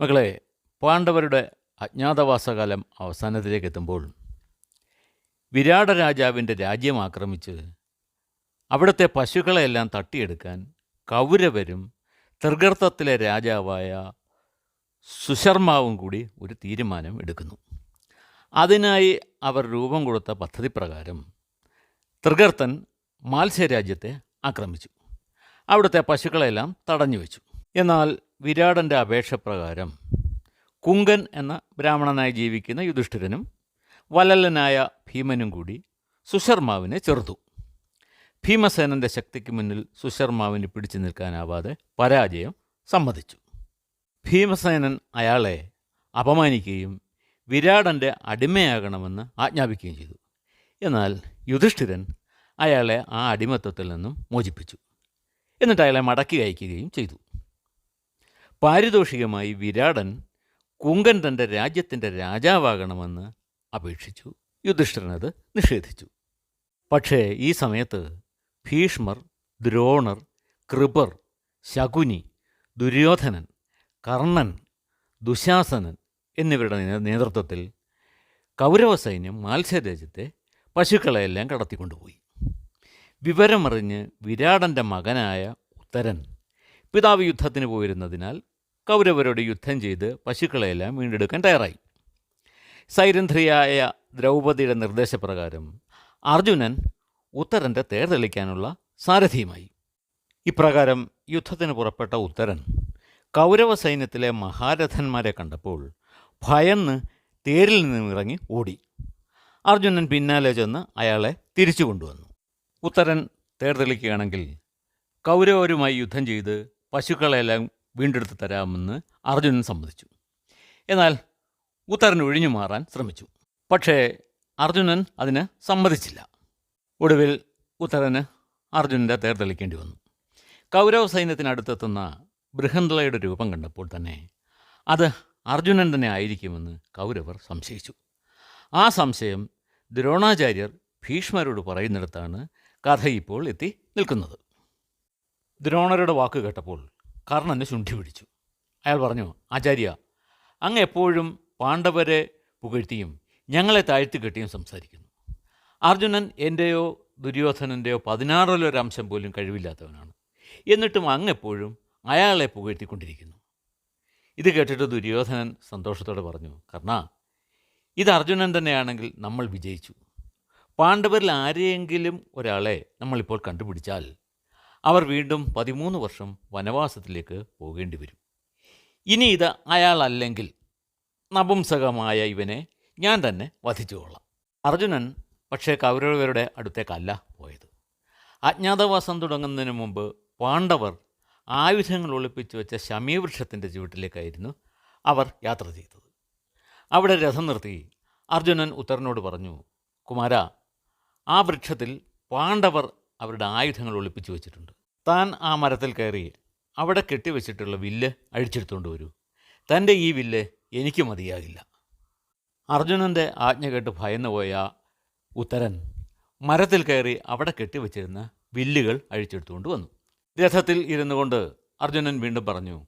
മകളെ പാണ്ഡവരുടെ അജ്ഞാതവാസകാലം അവസാനത്തിലേക്ക് എത്തുമ്പോൾ വിരാട രാജാവിന്റെ രാജ്യം ആക്രമിച്ച് അവിടുത്തെ പശുക്കളെയെല്ലാം തട്ടിയെടുക്കാൻ കൗരവരും തൃഗർത്തത്തിലെ രാജാവായ സുശർമാവും കൂടി ഒരു തീരുമാനം എടുക്കുന്നു. അതിനായി അവർ രൂപം കൊടുത്ത പദ്ധതി പ്രകാരം തൃഗർത്തൻ മാത്സ്യരാജ്യത്തെ ആക്രമിച്ചു. അവിടുത്തെ പശുക്കളെല്ലാം തടഞ്ഞു വെച്ചു എന്നാൽ വിരാടന്റെ അപേക്ഷപ്രകാരം കുങ്കൻ എന്ന ബ്രാഹ്മണനായി ജീവിക്കുന്ന യുധിഷ്ഠിരനും വലല്ലനായ ഭീമനും കൂടി സുശർമാവിനെ ചെറുതു ഭീമസേനന്റെ ശക്തിക്ക് മുന്നിൽ സുശർമാവിന് പിടിച്ചു നിൽക്കാനാവാതെ പരാജയം സമ്മതിച്ചു. ഭീമസേനൻ അയാളെ അപമാനിക്കുകയും വിരാടന്റെ അടിമയാകണമെന്ന് ആജ്ഞാപിക്കുകയും ചെയ്തു. എന്നാൽ യുധിഷ്ഠിരൻ അയാളെ ആ അടിമത്വത്തിൽ നിന്നും മോചിപ്പിച്ചു. എന്നിട്ട് അയാളെ മടക്കി അയക്കുകയും ചെയ്തു. പാരിതോഷികമായി വിരാടൻ കുങ്കൻ തന്റെ രാജ്യത്തിന്റെ രാജാവാകണമെന്ന് അപേക്ഷിച്ചു. യുധിഷ്ഠിരനത് നിഷേധിച്ചു. പക്ഷേ ഈ സമയത്ത് ഭീഷ്മർ ദ്രോണർ കൃപർ ശകുനി ദുര്യോധനൻ കർണൻ ദുശാസനൻ എന്നിവരുടെ നേതൃത്വത്തിൽ കൗരവ സൈന്യം മാത്സ്യരാജ്യത്തെ പശുക്കളെയെല്ലാം കടത്തിക്കൊണ്ടുപോയി. വിവരമറിഞ്ഞ് വിരാടന്റെ മകനായ ഉത്തരൻ പിതാവ് യുദ്ധത്തിന് പോയിരുന്നതിനാൽ കൗരവരോട് യുദ്ധം ചെയ്ത് പശുക്കളെയെല്ലാം വീണ്ടെടുക്കാൻ തയ്യാറായി. സൈരന്ധ്രിയായ ദ്രൗപദിയുടെ നിർദ്ദേശപ്രകാരം അർജുനൻ ഉത്തരന്റെ തേർ തെളിക്കാനുള്ള സാരഥിയുമായി. ഇപ്രകാരം യുദ്ധത്തിന് പുറപ്പെട്ട ഉത്തരൻ കൗരവ സൈന്യത്തിലെ മഹാരഥന്മാരെ കണ്ടപ്പോൾ ഭയന്ന് തേരിൽ നിന്നും ഇറങ്ങി ഓടി. അർജുനൻ പിന്നാലെ ചെന്ന് അയാളെ തിരിച്ചു കൊണ്ടുവന്നു. ഉത്തരൻ തേർ തെളിക്കുകയാണെങ്കിൽ കൗരവരുമായി യുദ്ധം ചെയ്ത് പശുക്കളെല്ലാം വീണ്ടെടുത്ത് തരാമെന്ന് അർജുനൻ സമ്മതിച്ചു. എന്നാൽ ഉത്തരൻ ഒഴിഞ്ഞു മാറാൻ ശ്രമിച്ചു. പക്ഷേ അർജുനൻ അതിന് സമ്മതിച്ചില്ല. ഒടുവിൽ ഉത്തരന് അർജുനന്റെ തേർതെളിക്കേണ്ടി വന്നു. കൗരവ സൈന്യത്തിനടുത്തെത്തുന്ന ബൃഹന്തളയുടെ രൂപം കണ്ടപ്പോൾ തന്നെ അത് അർജുനൻ തന്നെ ആയിരിക്കുമെന്ന് കൗരവർ സംശയിച്ചു. ആ സംശയം ദ്രോണാചാര്യർ ഭീഷ്മരോട് പറയുന്നിടത്താണ് കഥ ഇപ്പോൾ എത്തി നിൽക്കുന്നത്. ദ്രോണരുടെ വാക്ക് കേട്ടപ്പോൾ കർണന് ചുണ്ടി പിടിച്ചു. അയാൾ പറഞ്ഞു ആചാര്യ അങ്ങ് എപ്പോഴും പാണ്ഡവരെ പുകഴ്ത്തിയും ഞങ്ങളെ താഴ്ത്തി കെട്ടിയും സംസാരിക്കുന്നു. അർജുനൻ എന്റെയോ ദുര്യോധനന്റെയോ പതിനാറിലൊരംശം പോലും കഴിവില്ലാത്തവനാണ്. എന്നിട്ടും അങ്ങ് എപ്പോഴും അയാളെ പുകഴ്ത്തിക്കൊണ്ടിരിക്കുന്നു. ഇത് കേട്ടിട്ട് ദുര്യോധനൻ സന്തോഷത്തോടെ പറഞ്ഞു കർണ ഇത് അർജുനൻ തന്നെയാണെങ്കിൽ നമ്മൾ വിജയിച്ചു. പാണ്ഡവരിൽ ആരെയെങ്കിലും ഒരാളെ നമ്മളിപ്പോൾ കണ്ടുപിടിച്ചാൽ അവർ വീണ്ടും പതിമൂന്ന് വർഷം വനവാസത്തിലേക്ക് പോകേണ്ടി വരും ഇനി ഇത് അയാളല്ലെങ്കിൽ നപുംസകമായ ഇവനെ ഞാൻ തന്നെ വധിച്ചുകൊള്ളാം. അർജുനൻ പക്ഷേ കൗരവരുടെ അടുത്തേക്കല്ല പോയത്. അജ്ഞാതവാസം തുടങ്ങുന്നതിന് മുമ്പ് പാണ്ഡവർ ആയുധങ്ങൾ ഒളിപ്പിച്ചു വെച്ച ശമീവൃക്ഷത്തിന്റെ ചുവട്ടിലേക്കായിരുന്നു അവർ യാത്ര ചെയ്തത്. അവിടെ രഥം നിർത്തി അർജുനൻ ഉത്തരനോട് പറഞ്ഞു കുമാര ആ വൃക്ഷത്തിൽ പാണ്ഡവർ അവരുടെ ആയുധങ്ങൾ ഒളിപ്പിച്ചു വെച്ചിട്ടുണ്ട്. താൻ ആ മരത്തിൽ കയറി അവിടെ കെട്ടിവെച്ചിട്ടുള്ള വില്ല് അഴിച്ചെടുത്തുകൊണ്ട് വരൂ. തന്റെ ഈ വില്ല് എനിക്ക് മതിയാകില്ല. അർജുനന്റെ ആജ്ഞ കേട്ട് ഭയന്നു പോയ ഉത്തരൻ മരത്തിൽ കയറി അവിടെ കെട്ടിവെച്ചിരുന്ന വില്ലുകൾ അഴിച്ചെടുത്തുകൊണ്ട് വന്നു. രഥത്തിൽ ഇരുന്നു കൊണ്ട് അർജുനൻ വീണ്ടും പറഞ്ഞു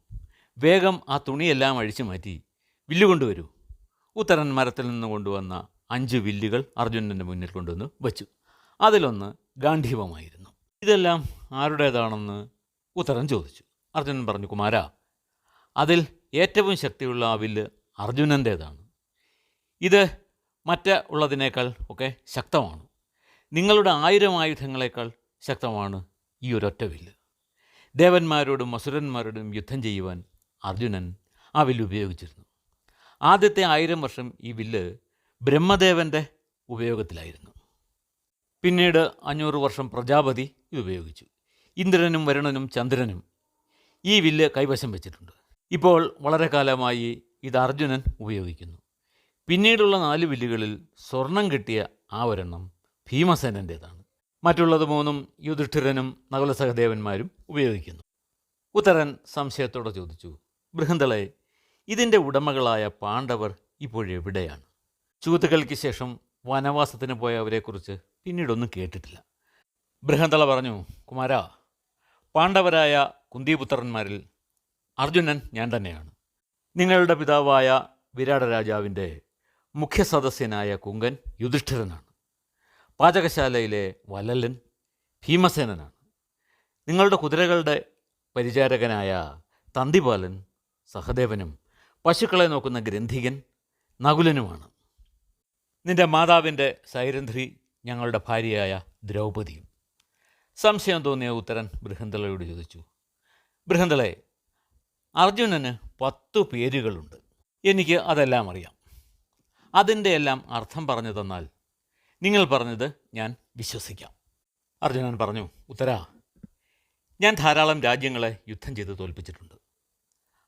വേഗം ആ തുണിയെല്ലാം അഴിച്ചു മാറ്റി വില്ല് കൊണ്ടുവരൂ. ഉത്തരൻ മരത്തിൽ നിന്ന് കൊണ്ടുവന്ന അഞ്ച് വില്ലുകൾ അർജുനന്റെ മുന്നിൽ കൊണ്ടുവന്ന് വച്ചു. അതിലൊന്ന് ഗാന്ധീവമായിരുന്നു. ഇതെല്ലാം ആരുടേതാണെന്ന് ഉത്തരം ചോദിച്ചു. അർജുനൻ പറഞ്ഞു കുമാര അതിൽ ഏറ്റവും ശക്തിയുള്ള ആ വില്ല് അർജുനന്റേതാണ്. ഇത് മറ്റ് ഉള്ളതിനേക്കാൾ ഒക്കെ ശക്തമാണ്. നിങ്ങളുടെ ആയിരം ആയുധങ്ങളെക്കാൾ ശക്തമാണ് ഈ ഒരൊറ്റ വില്ല്. ദേവന്മാരോടും അസുരന്മാരോടും യുദ്ധം ചെയ്യുവാൻ അർജുനൻ ആ വില്ല് ഉപയോഗിച്ചിരുന്നു. ആദ്യത്തെ ആയിരം വർഷം ഈ വില്ല് ബ്രഹ്മദേവന്റെ ഉപയോഗത്തിലായിരുന്നു. പിന്നീട് അഞ്ഞൂറ് വർഷം പ്രജാപതി ഇത് ഉപയോഗിച്ചു. ഇന്ദ്രനും വരുണനും ചന്ദ്രനും ഈ വില്ല് കൈവശം വെച്ചിട്ടുണ്ട്. ഇപ്പോൾ വളരെ കാലമായി ഇത് അർജുനൻ ഉപയോഗിക്കുന്നു. പിന്നീടുള്ള നാല് വില്ലുകളിൽ സ്വർണം കിട്ടിയ ആ ഒരെണ്ണം ഭീമസേനന്റേതാണ് മറ്റുള്ളത് മൂന്നും യുധിഷ്ഠിരനും നകുലസഹദേവന്മാരും ഉപയോഗിക്കുന്നു. ഉത്തരൻ സംശയത്തോടെ ചോദിച്ചു ബൃഹന്തളെ ഇതിന്റെ ഉടമകളായ പാണ്ഡവർ ഇപ്പോഴെവിടെയാണ്? ചൂതുകൾക്ക് ശേഷം വനവാസത്തിന് പോയ അവരെക്കുറിച്ച് പിന്നീടൊന്നും കേട്ടിട്ടില്ല. ബൃഹന്തള പറഞ്ഞു കുമാര പാണ്ഡവരായ കുന്തിപുത്രന്മാരിൽ അർജുനൻ ഞാൻ തന്നെയാണ്. നിങ്ങളുടെ പിതാവായ വിരാട രാജാവിന്റെ മുഖ്യ സദസ്യനായ കുങ്കൻ യുധിഷ്ഠിരനാണ്. പാചകശാലയിലെ വലലൻ ഭീമസേനനാണ്. നിങ്ങളുടെ കുതിരകളുടെ പരിചാരകനായ തന്തിപാലൻ സഹദേവനും പശുക്കളെ നോക്കുന്ന ഗ്രന്ഥികൻ നകുലനുമാണ്. നിന്റെ മാതാവിന്റെ സൈരന്ധ്രി ഞങ്ങളുടെ ഭാര്യയായ ദ്രൗപദിയും. സംശയം തോന്നിയ ഉത്തരൻ ബൃഹന്തളയോട് ചോദിച്ചു ബൃഹന്തളെ അർജുനന് പത്തു പേരുകളുണ്ട്. എനിക്ക് അതെല്ലാം അറിയാം. അതിന്റെ എല്ലാം അർത്ഥം പറഞ്ഞു തന്നാൽ നിങ്ങൾ പറഞ്ഞത് ഞാൻ വിശ്വസിക്കാം. അർജുനൻ പറഞ്ഞു ഉത്തര ഞാൻ ധാരാളം രാജ്യങ്ങളെ യുദ്ധം ചെയ്ത് തോൽപ്പിച്ചിട്ടുണ്ട്.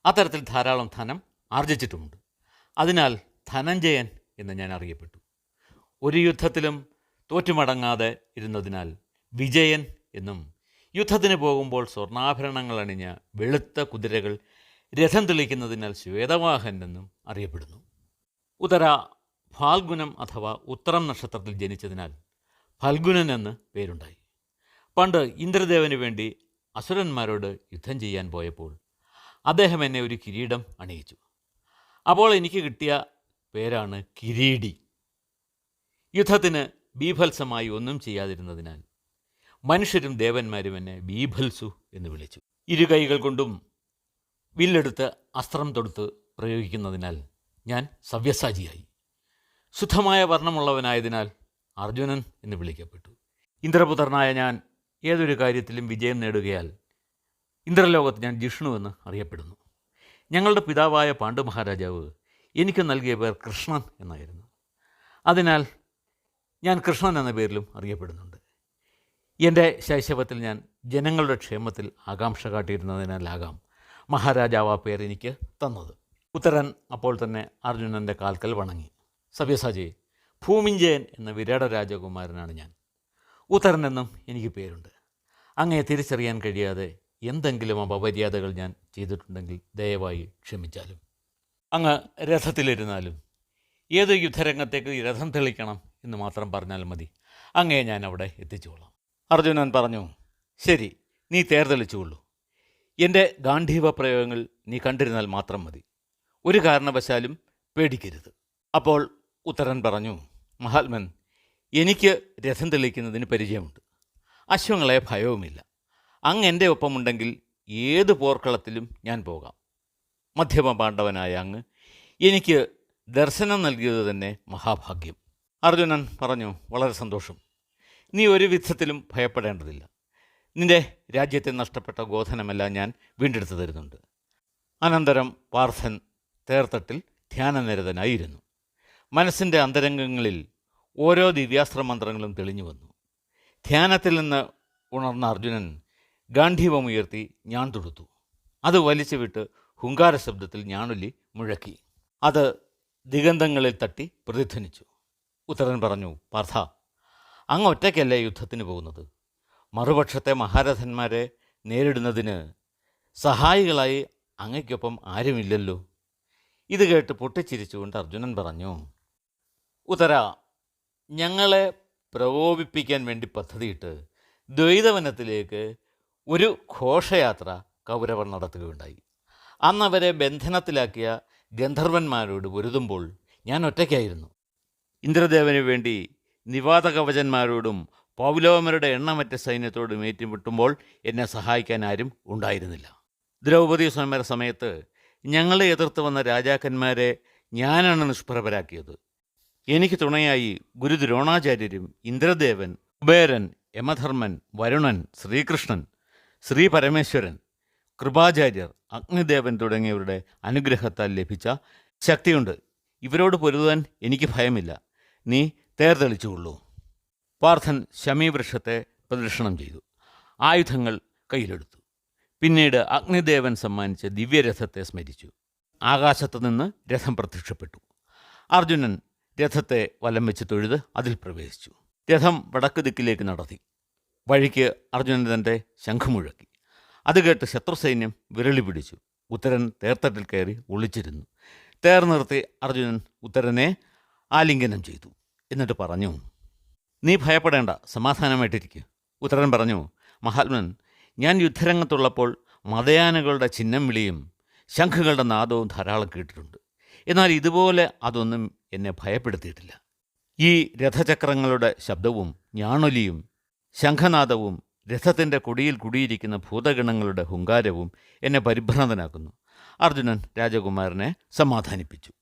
അത്തരത്തിൽ ധാരാളം ധനം ആർജിച്ചിട്ടുമുണ്ട്. അതിനാൽ ധനഞ്ജയൻ എന്ന് ഞാൻ അറിയപ്പെട്ടു. ഒരു യുദ്ധത്തിലും തോറ്റുമടങ്ങാതെ ഇരുന്നതിനാൽ വിജയൻ എന്നും യുദ്ധത്തിന് പോകുമ്പോൾ സ്വർണാഭരണങ്ങൾ അണിഞ്ഞ വെളുത്ത കുതിരകൾ രഥം തെളിക്കുന്നതിനാൽ ശ്വേതവാഹൻ എന്നും അറിയപ്പെടുന്നു. ഉത്തര ഫാൽഗുനം അഥവാ ഉത്തരം നക്ഷത്രത്തിൽ ജനിച്ചതിനാൽ ഫൽഗുനൻ എന്ന് പേരുണ്ടായി. പണ്ട് ഇന്ദ്രദേവന് വേണ്ടി അസുരന്മാരോട് യുദ്ധം ചെയ്യാൻ പോയപ്പോൾ അദ്ദേഹം എന്നെ ഒരു കിരീടം അണിയിച്ചു. അപ്പോൾ എനിക്ക് കിട്ടിയ പേരാണ് കിരീടി. യുദ്ധത്തിന് ബീഭത്സമായി ഒന്നും ചെയ്യാതിരുന്നതിനാൽ മനുഷ്യരും ദേവന്മാരും എന്നെ ബീഭത്സു എന്ന് വിളിച്ചു. ഇരു കൈകൾ കൊണ്ടും വില്ലെടുത്ത് അസ്ത്രം തൊടുത്ത് പ്രയോഗിക്കുന്നതിനാൽ ഞാൻ സവ്യസാചിയായി. ശുദ്ധമായ വർണമുള്ളവനായതിനാൽ അർജുനൻ എന്ന് വിളിക്കപ്പെട്ടു. ഇന്ദ്രപുത്രനായ ഞാൻ ഏതൊരു കാര്യത്തിലും വിജയം നേടുകയാൽ ഇന്ദ്രലോകത്ത് ഞാൻ ജിഷ്ണു എന്ന് അറിയപ്പെടുന്നു. ഞങ്ങളുടെ പിതാവായ പാണ്ഡു മഹാരാജാവ് എനിക്ക് നൽകിയ പേർ കൃഷ്ണൻ എന്നായിരുന്നു. അതിനാൽ ഞാൻ കൃഷ്ണൻ എന്ന പേരിലും അറിയപ്പെടുന്നുണ്ട്. എന്റെ ശൈശവത്തിൽ ഞാൻ ജനങ്ങളുടെ ക്ഷേമത്തിൽ ആകാംക്ഷ കാട്ടിയിരുന്നതിനാലാകാം മഹാരാജാവ് ആ പേര് എനിക്ക് തന്നത്. ഉത്തരൻ അപ്പോൾ തന്നെ അർജുനന്റെ കാൽക്കൽ വണങ്ങി. സവ്യസാജി ഭൂമിഞ്ജയൻ എന്ന വിരാട രാജകുമാരനാണ് ഞാൻ. ഉത്തരൻ എന്നും എനിക്ക് പേരുണ്ട്. അങ്ങയെ തിരിച്ചറിയാൻ കഴിയാതെ എന്തെങ്കിലും അപമര്യാദകൾ ഞാൻ ചെയ്തിട്ടുണ്ടെങ്കിൽ ദയവായി ക്ഷമിച്ചാലും. അങ്ങ് രഥത്തിലിരുന്നാലും ഏത് യുദ്ധരംഗത്തേക്ക് രഥം തെളിക്കണം എന്ന് മാത്രം പറഞ്ഞാൽ മതി. അങ്ങേ ഞാൻ അവിടെ എത്തിച്ചുകൊള്ളാം അർജുനൻ പറഞ്ഞു ശരി നീ തേർതെളിച്ചുകൊള്ളൂ എന്റെ ഗാന്ധീവ പ്രയോഗങ്ങൾ നീ കണ്ടിരുന്നാൽ മാത്രം മതി. ഒരു കാരണവശാലും പേടിക്കരുത്. അപ്പോൾ ഉത്തരൻ പറഞ്ഞു മഹാത്മൻ എനിക്ക് രഥം തെളിയിക്കുന്നതിന് പരിചയമുണ്ട്. അശ്വങ്ങളെ ഭയവുമില്ല. അങ്ങ് എന്റെ ഒപ്പമുണ്ടെങ്കിൽ ഏത് പോർക്കളത്തിലും ഞാൻ പോകാം. മധ്യമ പാണ്ഡവനായ അങ്ങ് എനിക്ക് ദർശനം നൽകിയത് തന്നെ മഹാഭാഗ്യം. അർജുനൻ പറഞ്ഞു വളരെ സന്തോഷം. നീ ഒരു വിധത്തിലും ഭയപ്പെടേണ്ടതില്ല. നിന്റെ രാജ്യത്തെ നഷ്ടപ്പെട്ട ഗോധനമെല്ലാം ഞാൻ വീണ്ടെടുത്തു തരുന്നുണ്ട്. അനന്തരം പാർത്ഥൻ തേർത്തട്ടിൽ ധ്യാനനിരതനായിരുന്നു. മനസ്സിന്റെ അന്തരംഗങ്ങളിൽ ഓരോ ദിവ്യാസ്ത്ര മന്ത്രങ്ങളും തെളിഞ്ഞു വന്നു. ധ്യാനത്തിൽ നിന്ന് ഉണർന്ന അർജുനൻ ഗാന്ധീവമുയർത്തി ഞാൻ തൊടുത്തു. അത് വലിച്ചു വിട്ട് ഹുങ്കാര ശബ്ദത്തിൽ ഞാനൊല്ലി മുഴക്കി. അത് ദിഗന്ധങ്ങളിൽ തട്ടി പ്രതിധ്വനിച്ചു. ഉത്തരൻ പറഞ്ഞു പാർത്ഥ അങ്ങ് ഒറ്റയ്ക്കല്ലേ യുദ്ധത്തിന് പോകുന്നത്? മറുപക്ഷത്തെ മഹാരഥന്മാരെ നേരിടുന്നതിന് സഹായികളായി അങ്ങയ്ക്കൊപ്പം ആരുമില്ലല്ലോ? ഇത് കേട്ട് പൊട്ടിച്ചിരിച്ചുകൊണ്ട് അർജുനൻ പറഞ്ഞു ഉത്തര ഞങ്ങളെ പ്രകോപിപ്പിക്കാൻ വേണ്ടി പദ്ധതിയിട്ട് ദ്വൈതവനത്തിലേക്ക് ഒരു ഘോഷയാത്ര കൗരവർ നടത്തുകയുണ്ടായി. അന്നവരെ ബന്ധനത്തിലാക്കിയ ഗന്ധർവന്മാരോട് പൊരുതുമ്പോൾ ഞാൻ ഒറ്റയ്ക്കായിരുന്നു. ഇന്ദ്രദേവന് വേണ്ടി നിവാതകവചന്മാരോടും പൗലോമരുടെ എണ്ണമറ്റ സൈന്യത്തോടും ഏറ്റുമുട്ടുമ്പോൾ എന്നെ സഹായിക്കാൻ ആരും ഉണ്ടായിരുന്നില്ല. ദ്രൗപദി സ്വയംവര സമയത്ത് ഞങ്ങളെ എതിർത്ത് വന്ന രാജാക്കന്മാരെ ഞാനാണ് നിഷ്പ്രഭരാക്കിയത്. എനിക്ക് തുണയായി ഗുരു ദ്രോണാചാര്യരും ഇന്ദ്രദേവൻ കുബേരൻ യമധർമ്മൻ വരുണൻ ശ്രീകൃഷ്ണൻ ശ്രീ പരമേശ്വരൻ കൃപാചാര്യർ അഗ്നിദേവൻ തുടങ്ങിയവരുടെ അനുഗ്രഹത്താൽ ലഭിച്ച ശക്തിയുണ്ട്. ഇവരോട് പൊരുതാൻ എനിക്ക് ഭയമില്ല. നീ തേർതെളിച്ചുകൊള്ളൂ പാർത്ഥൻ ശമീവൃക്ഷത്തെ പ്രദക്ഷിണം ചെയ്തു. ആയുധങ്ങൾ കയ്യിലെടുത്തു. പിന്നീട് അഗ്നിദേവൻ സമ്മാനിച്ച ദിവ്യരഥത്തെ സ്മരിച്ചു. ആകാശത്തു നിന്ന് രഥം പ്രത്യക്ഷപ്പെട്ടു. അർജുനൻ രഥത്തെ വലം വെച്ച് തൊഴുത് അതിൽ പ്രവേശിച്ചു. രഥം വടക്ക് ദിക്കിലേക്ക് നടത്തി. വഴിക്ക് അർജുനൻ തന്റെ ശംഖുമുഴക്കി. അത് കേട്ട് ശത്രുസൈന്യം വിരളി പിടിച്ചു. ഉത്തരൻ തേർത്തട്ടിൽ കയറി ഒളിച്ചിരുന്നു. തേർ നിർത്തി അർജുനൻ ഉത്തരനെ ആലിംഗനം ചെയ്തു. എന്നിട്ട് പറഞ്ഞു നീ ഭയപ്പെടേണ്ട സമാധാനമായിട്ടിരിക്കുക ഉത്തരൻ പറഞ്ഞു മഹാത്മൻ ഞാൻ യുദ്ധരംഗത്തുള്ളപ്പോൾ മതയാനകളുടെ ചിഹ്നം വിളിയും ശംഖുകളുടെ നാദവും ധാരാളം കേട്ടിട്ടുണ്ട്. എന്നാൽ ഇതുപോലെ അതൊന്നും എന്നെ ഭയപ്പെടുത്തിയിട്ടില്ല. ഈ രഥചക്രങ്ങളുടെ ശബ്ദവും ഞാണൊലിയും ശംഖനാദവും രഥത്തിന്റെ കൊടിയിൽ കുടിയിരിക്കുന്ന ഭൂതഗണങ്ങളുടെ ഹുങ്കാരവും എന്നെ പരിഭ്രാന്തനാക്കുന്നു. അർജുനൻ രാജകുമാരനെ സമാധാനിപ്പിച്ചു.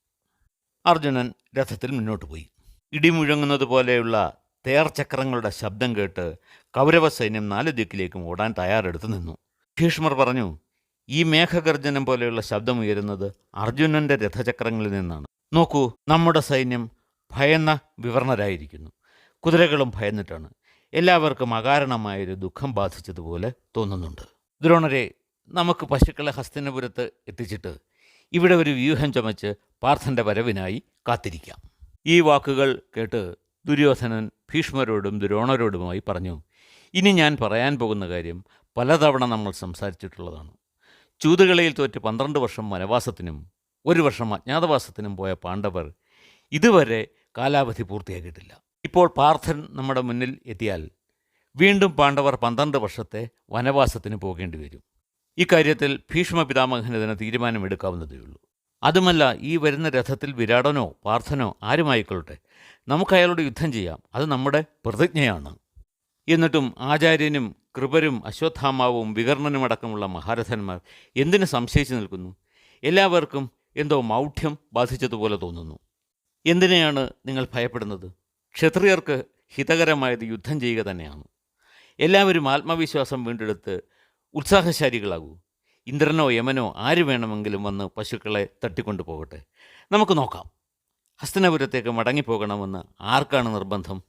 അർജുനൻ രഥത്തിൽ മുന്നോട്ട് പോയി. ഇടിമുഴങ്ങുന്നത് പോലെയുള്ള തേർചക്രങ്ങളുടെ ശബ്ദം കേട്ട് കൗരവ സൈന്യം നാല് ദിക്കിലേക്കും ഓടാൻ തയ്യാറെടുത്ത് നിന്നു. ഭീഷ്മർ പറഞ്ഞു ഈ മേഘഗർജനം പോലെയുള്ള ശബ്ദം ഉയരുന്നത് അർജുനന്റെ രഥചക്രങ്ങളിൽ നിന്നാണ്. നോക്കൂ നമ്മുടെ സൈന്യം ഭയന്ന വിവർണരായിരിക്കുന്നു കുതിരകളും ഭയന്നിട്ടാണ്. എല്ലാവർക്കും അകാരണമായൊരു ദുഃഖം ബാധിച്ചതുപോലെ തോന്നുന്നുണ്ട്. ദ്രോണരെ നമുക്ക് പശുക്കളെ ഹസ്തിനപുരത്ത് എത്തിച്ചിട്ട് ഇവിടെ ഒരു വ്യൂഹം ചമച്ച് പാർത്ഥന്റെ വരവിനായി കാത്തിരിക്കാം. ഈ വാക്കുകൾ കേട്ട് ദുര്യോധനൻ ഭീഷ്മരോടും ദ്രോണരോടുമായി പറഞ്ഞു ഇനി ഞാൻ പറയാൻ പോകുന്ന കാര്യം പലതവണ നമ്മൾ സംസാരിച്ചിട്ടുള്ളതാണ്. ചൂതുകളയിൽ തോറ്റ് പന്ത്രണ്ട് വർഷം വനവാസത്തിനും ഒരു വർഷം അജ്ഞാതവാസത്തിനും പോയ പാണ്ഡവർ ഇതുവരെ കാലാവധി പൂർത്തിയാക്കിയിട്ടില്ല. ഇപ്പോൾ പാർത്ഥൻ നമ്മുടെ മുന്നിൽ എത്തിയാൽ വീണ്ടും പാണ്ഡവർ പന്ത്രണ്ട് വർഷത്തെ വനവാസത്തിന് പോകേണ്ടി വരും. ഇക്കാര്യത്തിൽ ഭീഷ്മ പിതാമഹന് തന്നെ തീരുമാനമെടുക്കാവുന്നതേ ഉള്ളൂ അതുമല്ല ഈ വരുന്ന രഥത്തിൽ വിരാടനോ പാർത്ഥനോ ആരുമായിക്കൊള്ളട്ടെ? നമുക്ക് അയാളോട് യുദ്ധം ചെയ്യാം. അത് നമ്മുടെ പ്രതിജ്ഞയാണ്. എന്നിട്ടും ആചാര്യനും കൃപരും അശ്വത്ഥാമാവും വികർണനുമടക്കമുള്ള മഹാരഥന്മാർ എന്തിനു സംശയിച്ചു നിൽക്കുന്നു? എല്ലാവർക്കും എന്തോ മൗഢ്യം ബാധിച്ചതുപോലെ തോന്നുന്നു. എന്തിനെയാണ് നിങ്ങൾ ഭയപ്പെടുന്നത്? ക്ഷത്രിയർക്ക് ഹിതകരമായത് യുദ്ധം ചെയ്യുക തന്നെയാണ്. എല്ലാവരും ആത്മവിശ്വാസം വീണ്ടെടുത്ത് ഉത്സാഹശാലികളാകൂ. ഇന്ദ്രനോ യമനോ ആര് വേണമെങ്കിലും വന്ന് പശുക്കളെ തട്ടിക്കൊണ്ടു പോകട്ടെ. നമുക്ക് നോക്കാം. ഹസ്തനപുരത്തേക്ക് മടങ്ങിപ്പോകണമെന്ന് ആർക്കാണ് നിർബന്ധം?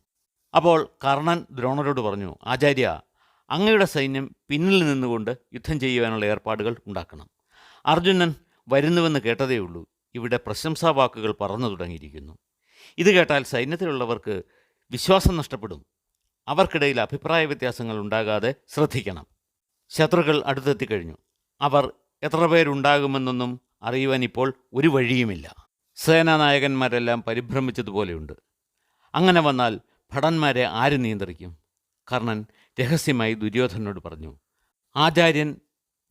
അപ്പോൾ കർണൻ ദ്രോണരോട് പറഞ്ഞു ആചാര്യ അങ്ങയുടെ സൈന്യം പിന്നിൽ നിന്നുകൊണ്ട് യുദ്ധം ചെയ്യുവാനുള്ള ഏർപ്പാടുകൾ ഉണ്ടാക്കണം. അർജുനൻ വരുന്നുവെന്ന് കേട്ടതേയുള്ളൂ ഇവിടെ പ്രശംസാ വാക്കുകൾ പറന്നു തുടങ്ങിയിരിക്കുന്നു. ഇത് കേട്ടാൽ സൈന്യത്തിലുള്ളവർക്ക് വിശ്വാസം നഷ്ടപ്പെടും. അവർക്കിടയിൽ അഭിപ്രായ വ്യത്യാസങ്ങൾ ഉണ്ടാകാതെ ശ്രദ്ധിക്കണം. ശത്രുക്കൾ അടുത്തെത്തിക്കഴിഞ്ഞു. അവർ എത്ര പേരുണ്ടാകുമെന്നൊന്നും അറിയുവാൻ ഇപ്പോൾ ഒരു വഴിയുമില്ല. സേനാനായകന്മാരെല്ലാം പരിഭ്രമിച്ചതുപോലെയുണ്ട്. അങ്ങനെ വന്നാൽ ഭടന്മാരെ ആര് നിയന്ത്രിക്കും? കർണൻ രഹസ്യമായി ദുര്യോധനോട് പറഞ്ഞു ആചാര്യൻ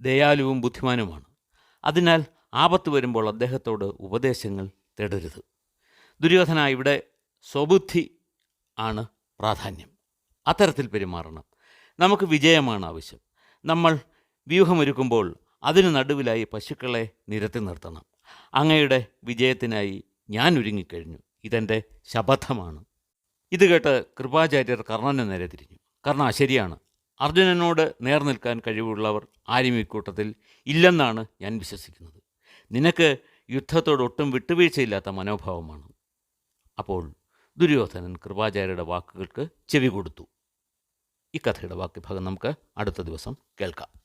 ദയാലുവും ബുദ്ധിമാനുമാണ്. അതിനാൽ ആപത്ത് വരുമ്പോൾ അദ്ദേഹത്തോട് ഉപദേശങ്ങൾ തേടരുത്. ദുര്യോധന ഇവിടെ സ്വബുദ്ധി ആണ് പ്രാധാന്യം. അത്തരത്തിൽ പെരുമാറണം. നമുക്ക് വിജയമാണ് ആവശ്യം. നമ്മൾ വ്യൂഹമൊരുക്കുമ്പോൾ അതിന് നടുവിലായി പശുക്കളെ നിരത്തി നിർത്തണം. അങ്ങയുടെ വിജയത്തിനായി ഞാൻ ഒരുങ്ങിക്കഴിഞ്ഞു. ഇതെന്റെ ശപഥമാണ്. ഇത് കേട്ട് കൃപാചാര്യർ കർണന് നേരെ തിരിഞ്ഞു. കർണ ശരിയാണ്. അർജുനനോട് നേർ നിൽക്കാൻ കഴിവുള്ളവർ ആരും ഇക്കൂട്ടത്തിൽ ഇല്ലെന്നാണ് ഞാൻ വിശ്വസിക്കുന്നത്. നിനക്ക് യുദ്ധത്തോട് ഒട്ടും വിട്ടുവീഴ്ചയില്ലാത്ത മനോഭാവമാണ്. അപ്പോൾ ദുര്യോധനൻ കൃപാചാര്യരുടെ വാക്കുകൾക്ക് ചെവി കൊടുത്തു. ഈ കഥയുടെ ബാക്കി ഭാഗം നമുക്ക് അടുത്ത ദിവസം കേൾക്കാം.